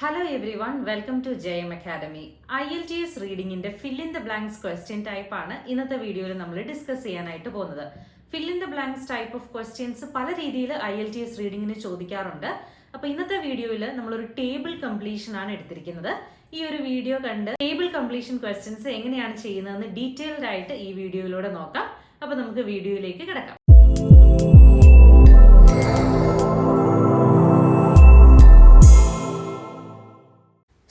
Hello everyone welcome to J M academy I L T S റീഡിംഗിന്റെ fill in the blanks question type ആണ് ഇന്നത്തെ വീഡിയോയിൽ നമ്മൾ discuss ചെയ്യാനായിട്ട് പോകുന്നത്. Fill in the blanks type of questions പല രീതിയിൽ I L T S റീഡിംഗിന് ചോദിക്കാറുണ്ട്. അപ്പോൾ ഇന്നത്തെ വീഡിയോയിൽ നമ്മളൊരു ടേബിൾ കംപ്ലീഷൻ ആണ് എടുത്തിരിക്കുന്നത്. ഈ ഒരു വീഡിയോ കണ്ട് ടേബിൾ കംപ്ലീഷൻ ക്വസ്റ്റ്യൻസ് എങ്ങനെയാണ് ചെയ്യുന്നതെന്ന് ഡീറ്റെയിൽഡ് ആയിട്ട് ഈ വീഡിയോയിലൂടെ നോക്കാം. അപ്പോൾ നമുക്ക് വീഡിയോയിലേക്ക് കിടക്കാം.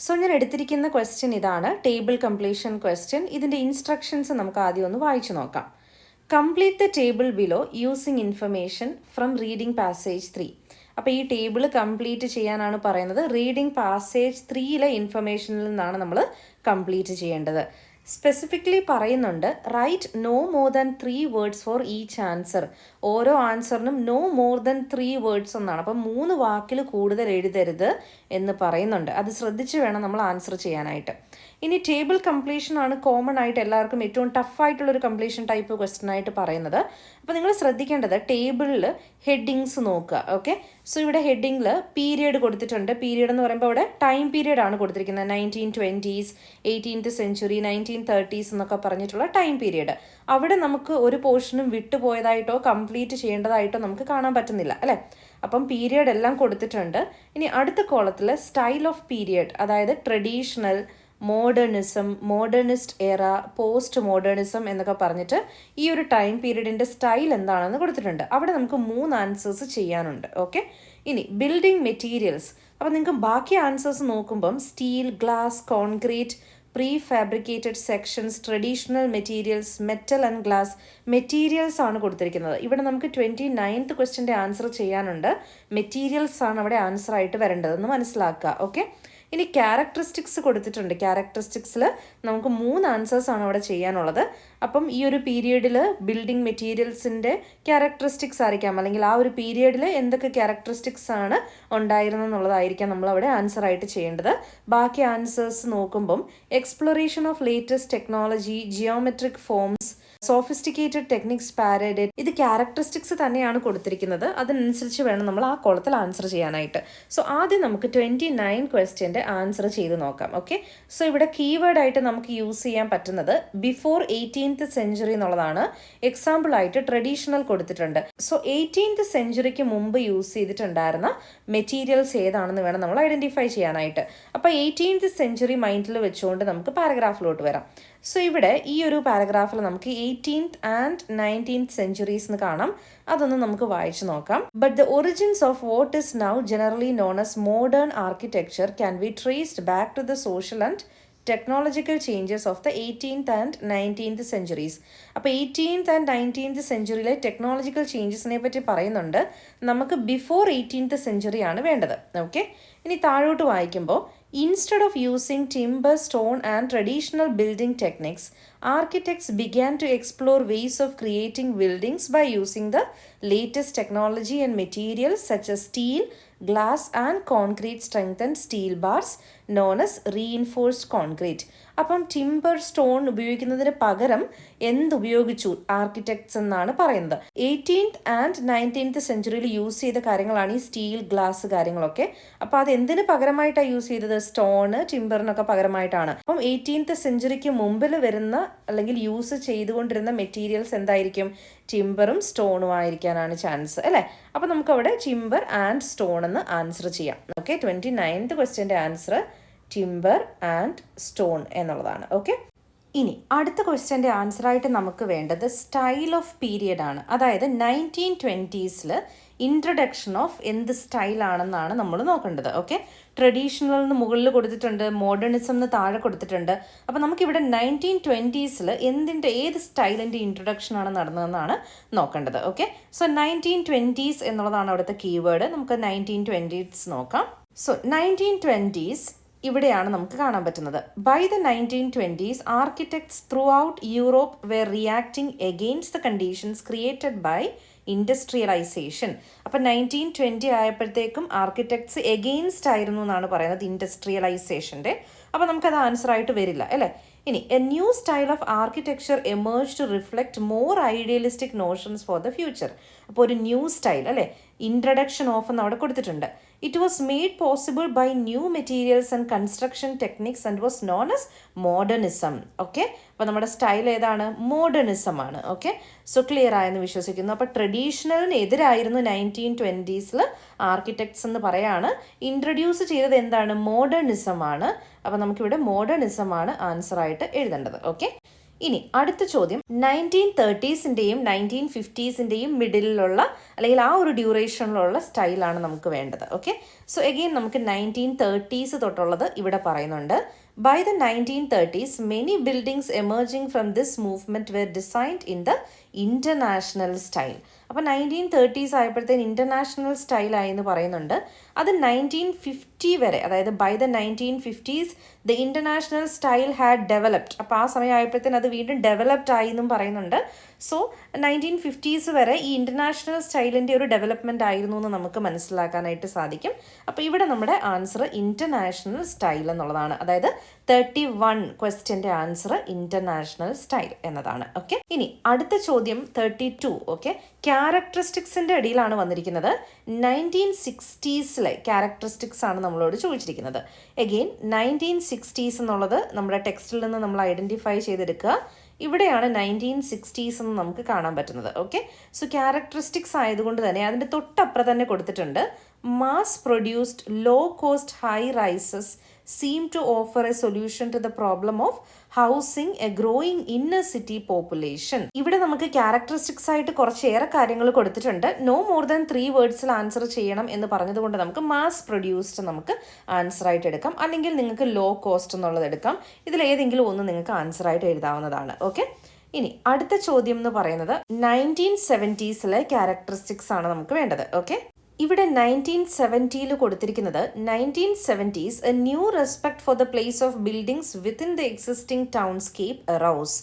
സോ ഞാൻ എടുത്തിരിക്കുന്ന ക്വസ്റ്റ്യൻ ഇതാണ്. ടേബിൾ കംപ്ലീഷൻ ക്വസ്റ്റ്യൻ ഇതിന്റെ ഇൻസ്ട്രക്ഷൻസ് നമുക്ക് ആദ്യം ഒന്ന് വായിച്ചു നോക്കാം. Complete the table below using information from reading passage three അപ്പോൾ ഈ ടേബിൾ കംപ്ലീറ്റ് ചെയ്യാനാണ് പറയുന്നത്. റീഡിംഗ് പാസേജ് ത്രീയിലെ ഇൻഫർമേഷനിൽ നിന്നാണ് നമ്മൾ കംപ്ലീറ്റ് ചെയ്യേണ്ടത്. സ്പെസിഫിക്കലി പറയുന്നുണ്ട് write no more than three words for each answer ഓരോ ആൻസറിനും no more than three words എന്നാണ്. അപ്പം മൂന്ന് വാക്കിൽ കൂടുതൽ എഴുതരുത് എന്ന് പറയുന്നുണ്ട്. അത് ശ്രദ്ധിച്ച് വേണം നമ്മൾ ആൻസർ ചെയ്യാനായിട്ട്. ഇനി ടേബിൾ കംപ്ലീഷൻ ആണ് കോമൺ ആയിട്ട് എല്ലാവർക്കും ഏറ്റവും ടഫായിട്ടുള്ളൊരു കംപ്ലീഷൻ ടൈപ്പ് ക്വസ്റ്റൻ ആയിട്ട് പറയുന്നത്. അപ്പോൾ നിങ്ങൾ ശ്രദ്ധിക്കേണ്ടത് ടേബിളിൽ ഹെഡിങ്സ് നോക്കുക ഓക്കെ സോ ഇവിടെ ഹെഡിങ്ങിൽ പീരിയഡ് കൊടുത്തിട്ടുണ്ട്. പീരിയഡ് എന്ന് പറയുമ്പോൾ ഇവിടെ ടൈം പീരിയഡ് ആണ് കൊടുത്തിരിക്കുന്നത്. Nineteen twenties eighteenth century nineteen thirties എന്നൊക്കെ പറഞ്ഞിട്ടുള്ള ടൈം പീരിയഡ് അവിടെ നമുക്ക് ഒരു പോർഷനും വിട്ടുപോയതായിട്ടോ കംപ്ലീറ്റ് ചെയ്യേണ്ടതായിട്ടോ നമുക്ക് കാണാൻ പറ്റുന്നില്ല അല്ലേ? അപ്പം പീരിയഡ് എല്ലാം കൊടുത്തിട്ടുണ്ട്. ഇനി അടുത്ത കോളത്തിൽ സ്റ്റൈൽ ഓഫ് പീരിയഡ് അതായത് traditional modernism modernist era post modernism എന്നൊക്കെ പറഞ്ഞിട്ട് ഈ ഒരു ടൈം പീരീഡിന്റെ സ്റ്റൈൽ എന്താണെന്ന് കൊടുത്തിട്ടുണ്ട്. അവിടെ നമുക്ക് മൂന്ന് ആൻസേഴ്സ് ചെയ്യാനുണ്ട്. ഓക്കെ ഇനി ബിൽഡിംഗ് മെറ്റീരിയൽസ് അപ്പോൾ നിങ്ങൾക്ക് ബാക്കി ആൻസേഴ്സ് നോക്കുമ്പം steel glass concrete pre fabricated sections traditional materials metal and glass materials ആണ് കൊടുത്തിരിക്കുന്നത്. ഇവിടെ നമുക്ക് ട്വന്റി നയൻത്ത് ക്വസ്റ്റിന്റെ ആൻസർ ചെയ്യാനുണ്ട്. മെറ്റീരിയൽസ് ആണ് അവിടെ ആൻസർ ആയിട്ട് വരേണ്ടതെന്ന് മനസ്സിലാക്കുക. ഓക്കെ ഇനി ക്യാരക്ടറിസ്റ്റിക്സ് കൊടുത്തിട്ടുണ്ട്. ക്യാരക്ടറിസ്റ്റിക്സിൽ നമുക്ക് മൂന്ന് ആൻസേഴ്സ് ആണ് അവിടെ ചെയ്യാനുള്ളത്. അപ്പം ഈ ഒരു പീരിയഡിൽ ബിൽഡിംഗ് മെറ്റീരിയൽസിന്റെ ക്യാരക്ടറിസ്റ്റിക്സ് ആയിരിക്കാം. അല്ലെങ്കിൽ ആ ഒരു പീരിയഡിൽ എന്തൊക്കെ ക്യാരക്ടറിസ്റ്റിക്സ് ആണ് ഉണ്ടായിരുന്നത് ഉണ്ടായിരുന്നെന്നുള്ളതായിരിക്കാം നമ്മൾ അവിടെ ആൻസർ ആയിട്ട് ചെയ്യേണ്ടത്. ബാക്കി ആൻസേഴ്സ് നോക്കുമ്പം exploration of latest technology geometric forms sophisticated techniques പാരഡ് ഇത് ക്യാരക്ടറിസ്റ്റിക്സ് തന്നെയാണ് കൊടുത്തിരിക്കുന്നത്. അതിനനുസരിച്ച് വേണം നമ്മൾ ആ കോളത്തിൽ ആൻസർ ചെയ്യാനായിട്ട്. സോ ആദ്യം നമുക്ക് ട്വന്റി നയൻ ക്വസ്റ്റ്യന്റെ ആൻസർ ചെയ്ത് നോക്കാം ഓക്കെ സോ ഇവിടെ കീവേഡ് ആയിട്ട് നമുക്ക് യൂസ് ചെയ്യാൻ പറ്റുന്നത് ബിഫോർ എയ്റ്റീൻത്ത് സെഞ്ചുറി എന്നുള്ളതാണ്. എക്സാമ്പിൾ ആയിട്ട് ട്രഡീഷണൽ കൊടുത്തിട്ടുണ്ട്. സോ എയ്റ്റീൻത്ത് സെഞ്ചുറിക്ക് മുമ്പ് യൂസ് ചെയ്തിട്ടുണ്ടായിരുന്ന മെറ്റീരിയൽസ് ഏതാണെന്ന് വേണം നമ്മൾ ഐഡന്റിഫൈ ചെയ്യാനായിട്ട്. അപ്പോൾ എയ്റ്റീൻത്ത് സെഞ്ചുറി മൈൻഡിൽ വെച്ചുകൊണ്ട് നമുക്ക് പാരഗ്രാഫിലോട്ട് വരാം. സോ ഇവിടെ ഈ ഒരു പാരഗ്രാഫിൽ നമുക്ക് എയ്റ്റീൻത്ത് ആൻഡ് നയന്റീൻത്ത് സെഞ്ചുറീസ് എന്ന് കാണാം. അതൊന്ന് നമുക്ക് വായിച്ചു നോക്കാം. But the origins of what is now generally known as modern architecture can be traced back to the social and technological changes of the eighteenth and nineteenth centuries അപ്പോൾ eighteenth and nineteenth സെഞ്ചുറിയിലെ technological ചേഞ്ചസിനെ പറ്റി പറയുന്നുണ്ട്. നമുക്ക് before eighteenth സെഞ്ചുറിയാണ് വേണ്ടത്. Okay ഇനി താഴോട്ട് വായിക്കുമ്പോൾ Instead of using timber, stone, and traditional building techniques, architects began to explore ways of creating buildings by using the latest technology and materials such as steel, glass, and concrete strengthened steel bars known as reinforced concrete. അപ്പം timber stone ഉപയോഗിക്കുന്നതിന് പകരം എന്തുപയോഗിച്ചു architects എന്നാണ് പറയുന്നത്. Eighteenth and nineteenth സെഞ്ചുറിയിൽ use ചെയ്ത കാര്യങ്ങളാണ് ഈ സ്റ്റീൽ ഗ്ലാസ് കാര്യങ്ങളൊക്കെ. അപ്പോൾ അത് എന്തിന് പകരമായിട്ടാണ് യൂസ് ചെയ്തത്? സ്റ്റോണ് ടിമ്പറിനൊക്കെ പകരമായിട്ടാണ്. അപ്പം എയ്റ്റീൻത്ത് സെഞ്ചുറിക്ക് മുമ്പിൽ വരുന്ന അല്ലെങ്കിൽ യൂസ് ചെയ്തുകൊണ്ടിരുന്ന മെറ്റീരിയൽസ് എന്തായിരിക്കും? ടിമ്പറും സ്റ്റോണും ആയിരിക്കാനാണ് ചാൻസ് അല്ലേ? അപ്പോൾ നമുക്കവിടെ ടിംബർ ആൻഡ് സ്റ്റോൺ എന്ന് ആൻസർ ചെയ്യാം. ഓക്കെ ട്വന്റി നയൻത്ത് ക്വസ്റ്റ്യന്റെ ആൻസർ ടിമ്പർ ആൻഡ് സ്റ്റോൺ എന്നുള്ളതാണ്. ഓക്കെ ഇനി അടുത്ത ക്വസ്റ്റ്യന്റെ ആൻസറായിട്ട് നമുക്ക് വേണ്ടത് സ്റ്റൈൽ ഓഫ് പീരിയഡ് ആണ്. അതായത് നയന്റീൻ ട്വന്റീസിൽ ഇൻട്രഡക്ഷൻ ഓഫ് എന്ത് സ്റ്റൈലാണെന്നാണ് നമ്മൾ നോക്കേണ്ടത്. ഓക്കെ ട്രഡീഷണൽ എന്ന് മുകളിൽ കൊടുത്തിട്ടുണ്ട് മോഡേണിസം എന്ന് താഴെ കൊടുത്തിട്ടുണ്ട്. അപ്പോൾ നമുക്കിവിടെ നയന്റീൻ ട്വന്റീസിൽ എന്തിന്റെ ഏത് സ്റ്റൈലിന്റെ ഇൻട്രൊഡക്ഷൻ ആണ് നടന്നതെന്നാണ് നോക്കേണ്ടത്. ഓക്കെ സോ നയന്റീൻ ട്വന്റീസ് എന്നുള്ളതാണ് അവിടുത്തെ കീവേഡ് നമുക്ക് നയന്റീൻ ട്വന്റീസ് നോക്കാം. സോ നയന്റീൻ ട്വന്റീസ് ഇവിടെയാണ് നമുക്ക് കാണാൻ പറ്റുന്നത്. By the nineteen twenties architects throughout Europe were reacting against the conditions created by industrialisation അപ്പം നയന്റീൻ ട്വന്റി ആയപ്പോഴത്തേക്കും ആർക്കിടെക്ട്സ് എഗെയിൻസ്റ്റ് ആയിരുന്നു എന്നാണ് പറയുന്നത് ഇൻഡസ്ട്രിയലൈസേഷന്റെ അപ്പോൾ നമുക്കത് ആൻസർ ആയിട്ട് വരില്ല അല്ലേ? ഇനി a new style of architecture emerges to reflect more idealistic notions for the future അപ്പോൾ ഒരു ന്യൂ സ്റ്റൈൽ അല്ലേ? ഇൻട്രഡക്ഷൻ ഓഫ് എന്ന് അവിടെ കൊടുത്തിട്ടുണ്ട്. It was made possible by new materials and construction techniques and was known as modernism okay അപ്പോൾ നമ്മുടെ style ഏതാണ്? Modernism ആണ്. ഓക്കെ സോ ക്ലിയർ ആയെന്ന് വിശ്വസിക്കുന്നു. അപ്പോൾ ട്രഡീഷണലിന് എതിരായിരുന്നു നയന്റീൻ ട്വന്റീസിൽ ആർക്കിടെക്ട്സ് എന്ന് പറയാണ്. ഇൻട്രൊഡ്യൂസ് ചെയ്തത് എന്താണ്? മോഡേണിസം ആണ്. അപ്പോൾ നമുക്കിവിടെ മോഡേണിസം ആണ് ആൻസർ ആയിട്ട് എഴുതേണ്ടത്. ഓക്കെ ഇനി അടുത്ത ചോദ്യം നയന്റീൻ തേർട്ടീസിന്റെയും നയന്റീൻ ഫിഫ്റ്റീസിന്റെയും മിഡിലുള്ള അല്ലെങ്കിൽ ആ ഒരു ഡ്യൂറേഷനിലുള്ള സ്റ്റൈലാണ് നമുക്ക് വേണ്ടത്. ഓക്കെ സോ എഗെയിൻ നമുക്ക് നയന്റീൻ തേർട്ടീസ് തൊട്ടുള്ളത് ഇവിടെ പറയുന്നുണ്ട്. By the nineteen thirties many buildings emerging from this movement were designed in the international style അപ്പോൾ നയന്റീൻ തേർട്ടീസ് ആയപ്പോഴത്തേന് ഇന്റർനാഷണൽ സ്റ്റൈലായി എന്ന് പറയുന്നുണ്ട്. അത് നയന്റീൻ ഫിഫ്റ്റി വരെ അതായത് by the nineteen fifties the international style had developed അപ്പോൾ ആ സമയം ആയപ്പോഴത്തേന് അത് വീണ്ടും ഡെവലപ്ഡ് ആയി എന്നും പറയുന്നുണ്ട്. സോ നയന്റീൻ ഫിഫ്റ്റീസ് വരെ ഈ ഇന്റർനാഷണൽ സ്റ്റൈലിന്റെ ഒരു ഡെവലപ്മെന്റ് ആയിരുന്നു എന്ന് നമുക്ക് മനസ്സിലാക്കാനായിട്ട് സാധിക്കും. അപ്പോൾ ഇവിടെ നമ്മുടെ ആൻസർ ഇന്റർനാഷണൽ സ്റ്റൈൽ എന്നുള്ളതാണ്. അതായത് തേർട്ടി വൺ ക്വസ്റ്റ്യന്റെ ആൻസർ ഇന്റർനാഷണൽ സ്റ്റൈൽ എന്നതാണ്. ഓക്കെ ഇനി അടുത്ത ചോദ്യം തേർട്ടി ടു ഓക്കെ ക്യാരക്ടറിസ്റ്റിക്സിന്റെ അടിയിലാണ് വന്നിരിക്കുന്നത്. നയന്റീൻ സിക്സ്റ്റീസിലെ ക്യാരക്ടറിസ്റ്റിക്സ് ആണ് നമ്മളോട് ചോദിച്ചിരിക്കുന്നത്. എഗെയിൻ നയന്റീൻ സിക്സ്റ്റീസ് എന്നുള്ളത് നമ്മുടെ ടെക്സ്റ്റിൽ നിന്ന് നമ്മൾ ഐഡന്റിഫൈ ചെയ്തെടുക്കുക. ഇവിടെയാണ് നയന്റീൻ സിക്സ്റ്റീസ് എന്ന് നമുക്ക് കാണാൻ പറ്റുന്നത് ഓക്കെ സോ ക്യാരക്ടറിസ്റ്റിക്സ് ആയതുകൊണ്ട് തന്നെ അതിന്റെ തൊട്ടപ്പുറം തന്നെ കൊടുത്തിട്ടുണ്ട് mass produced low cost high rises seem to offer a solution to the problem of housing a growing inner city population ഇവിടെ നമുക്ക് ക്യാരക്ടറിസ്റ്റിക്സ് ആയിട്ട് കുറച്ചേറെ കാര്യങ്ങൾ കൊടുത്തിട്ടുണ്ട്. നോ മോർ ദാൻ ത്രീ വേർഡ്സിൽ ആൻസർ ചെയ്യണം എന്ന് പറഞ്ഞതുകൊണ്ട് നമുക്ക് മാസ് പ്രൊഡ്യൂസ്ഡ് നമുക്ക് ആൻസർ ആയിട്ട് എടുക്കാം. അല്ലെങ്കിൽ നിങ്ങൾക്ക് ലോ കോസ്റ്റ് എന്നുള്ളത് എടുക്കാം. ഇതിൽ ഏതെങ്കിലും ഒന്ന് നിങ്ങൾക്ക് ആൻസർ ആയിട്ട് എഴുതാവുന്നതാണ്. ഓക്കെ ഇനി അടുത്ത ചോദ്യം എന്ന് പറയുന്നത് നയന്റീൻ സെവന്റീസിലെ ക്യാരക്ടറിസ്റ്റിക്സ് ആണ് നമുക്ക് വേണ്ടത്. ഓക്കെ ഇവിടെ നയന്റീൻ സെവന്റിയിൽ കൊടുത്തിരിക്കുന്നത് nineteen seventies a new respect for the place of buildings within the existing townscape arose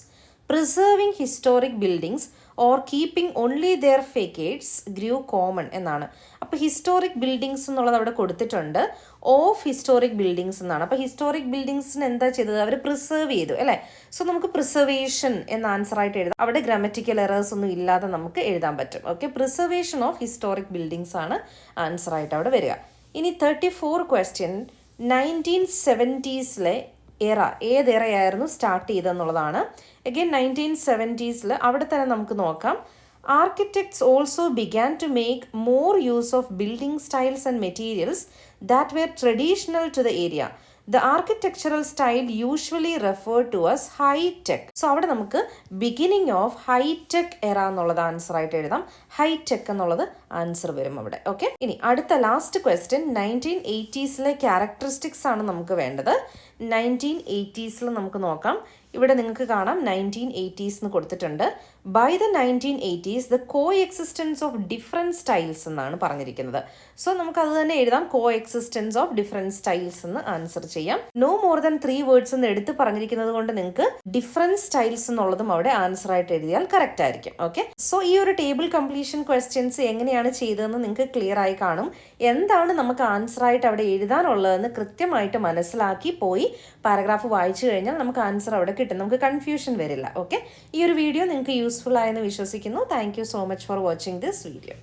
preserving historic buildings or keeping only their facades grew common എന്നാണ്. അപ്പോൾ ഹിസ്റ്റോറിക് ബിൽഡിങ്സ് എന്നുള്ളത് അവിടെ കൊടുത്തിട്ടുണ്ട്. ഓഫ് ഹിസ്റ്റോറിക് ബിൽഡിങ്സ് എന്നാണ്. അപ്പോൾ historic ബിൽഡിങ്സിന് എന്താ ചെയ്തത്? അവർ preserve ചെയ്തു അല്ലേ? സോ നമുക്ക് പ്രിസർവേഷൻ എന്ന ആൻസർ ആയിട്ട് എഴുതാം. അവിടെ ഗ്രാമറ്റിക്കൽ എറേഴ്സ് ഒന്നും ഇല്ലാതെ നമുക്ക് എഴുതാൻ പറ്റും. Okay preservation of historic buildings ആണ് ആൻസർ ആയിട്ട് അവിടെ വരിക. ഇനി തേർട്ടി ഫോർ ക്വസ്റ്റ്യൻ നയന്റീൻ സെവന്റീസിലെ എറ ഏത് എറയായിരുന്നു സ്റ്റാർട്ട് ചെയ്തെന്നുള്ളതാണ് അഗെയിൻ നയന്റീൻ സെവന്റീസിൽ അവിടെ തന്നെ നമുക്ക് നോക്കാം. Architects also began to make more use of building styles and materials that were traditional to the area the architectural style usually refer to as high tech so അവിടെ നമുക്ക് beginning of high tech എറ എന്നുള്ളത് answer ആയിട്ട് എഴുതാം. High tech എന്നുള്ളത് answer വരും അവിടെ. Okay ഇനി അടുത്ത ലാസ്റ്റ് ക്വസ്റ്റ്യൻ നയന്റീൻ എയ്റ്റീസിലെ ക്യാരക്ടറിസ്റ്റിക്സ് ആണ് നമുക്ക് വേണ്ടത്. നയന്റീൻ എയ്റ്റീസിൽ നമുക്ക് നോക്കാം. ഇവിടെ നിങ്ങൾക്ക് കാണാം നയന്റീൻ എയ്റ്റീസ് എന്ന് കൊടുത്തിട്ടുണ്ട്. By the nineteen eighties the coexistence of different styles എന്നാണ് പറഞ്ഞിരിക്കുന്നത്. സോ നമുക്ക് അത് തന്നെ എഴുതാം. Coexistence of different styles എന്ന് ആൻസർ ചെയ്യാം. No more than three words എന്ന് എടുത്ത് പറഞ്ഞിരിക്കുന്നത് കൊണ്ട് നിങ്ങൾക്ക് ഡിഫറെന്റ് സ്റ്റൈൽസ് എന്നുള്ളതും അവിടെ ആൻസർ ആയിട്ട് എഴുതിയാൽ കറക്റ്റ് ആയിരിക്കും. ഓക്കെ സോ ഈ ഒരു ടേബിൾ കംപ്ലീഷൻ ക്വസ്റ്റ്യൻസ് എങ്ങനെയാണ് ചെയ്തതെന്ന് നിങ്ങൾക്ക് ക്ലിയർ ആയി കാണും. എന്താണ് നമുക്ക് ആൻസർ ആയിട്ട് അവിടെ എഴുതാനുള്ളതെന്ന് കൃത്യമായിട്ട് മനസ്സിലാക്കി പോയി പാരഗ്രാഫ് വായിച്ചു കഴിഞ്ഞാൽ നമുക്ക് ആൻസർ അവിടെ കിട്ടും. നമുക്ക് കൺഫ്യൂഷൻ വരില്ല. ഓക്കെ ഈ ഒരു വീഡിയോ നിങ്ങൾക്ക് യൂസ്ഫുൾ ആയെന്ന് വിശ്വസിക്കുന്നു. Thank so much for watching this video